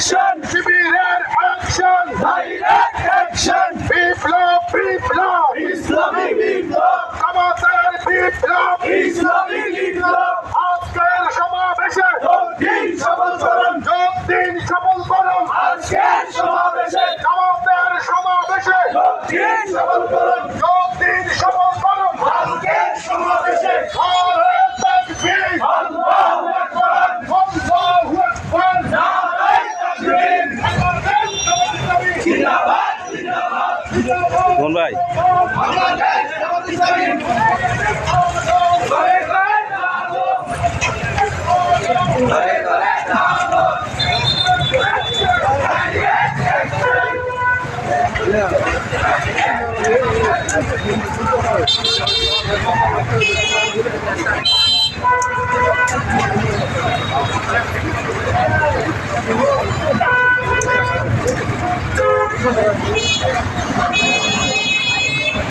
Action শিবিরের action বিপ্লব বিপ্লব জামাতের বিপ্লব আজকের সমাবেশে যতদিন সফল করুন জামাতের সমাবেশে যতদিন সফল করুন নারায়ণ তাকবীর আল্লাহু আকবার মোহন ভাই Thank you. ¡Vamos!